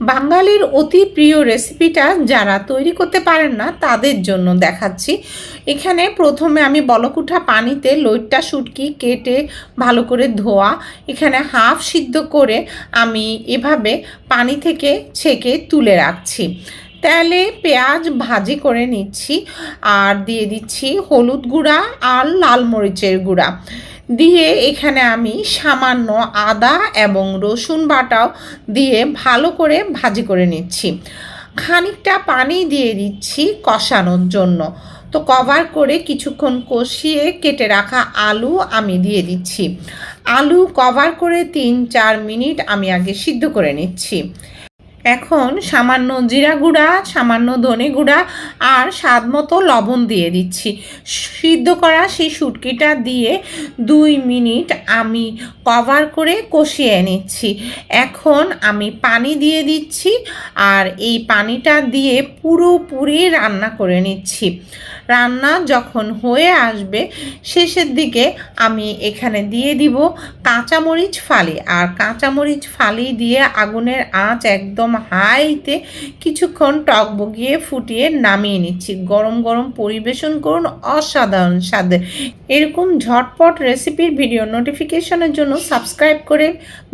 বাঙালির অতি প্রিয় রেসিপিটা যারা তৈরি করতে পারেন না, তাদের জন্য দেখাচ্ছি। এখানে প্রথমে আমি বলকুঠা পানিতে লইট্টা, শুটকি কেটে ভালো করে ধোয়া। এখানে হাফ সিদ্ধ করে আমি এভাবে পানি থেকে ছেঁকে তুলে রাখছি। তেলে পেঁয়াজ ভাজি করে নিচ্ছি। আর দিয়ে দিচ্ছি হলুদ গুঁড়া আর লাল মরিচের গুঁড়া। দিয়ে এখানে আমি সামান্য আদা এবং রসুন বাটাও দিয়ে ভালো করে ভাজি করে নিচ্ছি। খানিকটা পানি দিয়ে দিচ্ছি কষানোর জন্য। তো কভার করে কিছুক্ষণ কষিয়ে কেটে রাখা আলু আমি দিয়ে দিচ্ছি। আলু কভার করে তিন চার মিনিট আমি আগে সিদ্ধ করে নিচ্ছি। এখন সামান্য জিরা গুঁড়া, সামান্য ধনে গুঁড়া আর স্বাদ মতো লবণ দিয়ে দিচ্ছি। সিদ্ধ করা সেই শুটকিটা দিয়ে দুই মিনিট আমি কভার করে কষিয়ে নিচ্ছি। এখন আমি পানি দিয়ে দিচ্ছি আর এই পানিটা দিয়ে পুরোপুরি রান্না করে নিচ্ছি। রান্না যখন হয়ে আসবে, শেষের দিকে আমি এখানে দিয়ে দিব কাঁচামরিচ ফালি। আর কাঁচামরিচ ফালি দিয়ে আগুনের আঁচ একদম হাইতে কিছুক্ষণ টক বগিয়ে ফুটিয়ে নামিয়ে নিচ্ছি। গরম গরম পরিবেশন করুন অসাধারণ স্বাদে। এরকম ঝটপট রেসিপির ভিডিও নোটিফিকেশনের জন্য সাবস্ক্রাইব করে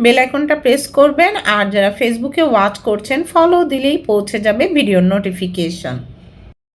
বেল আইকনটা প্রেস করবেন। আর যারা ফেসবুকে ওয়াচ করছেন ফলো দিলেই পৌঁছে যাবে ভিডিও নোটিফিকেশন।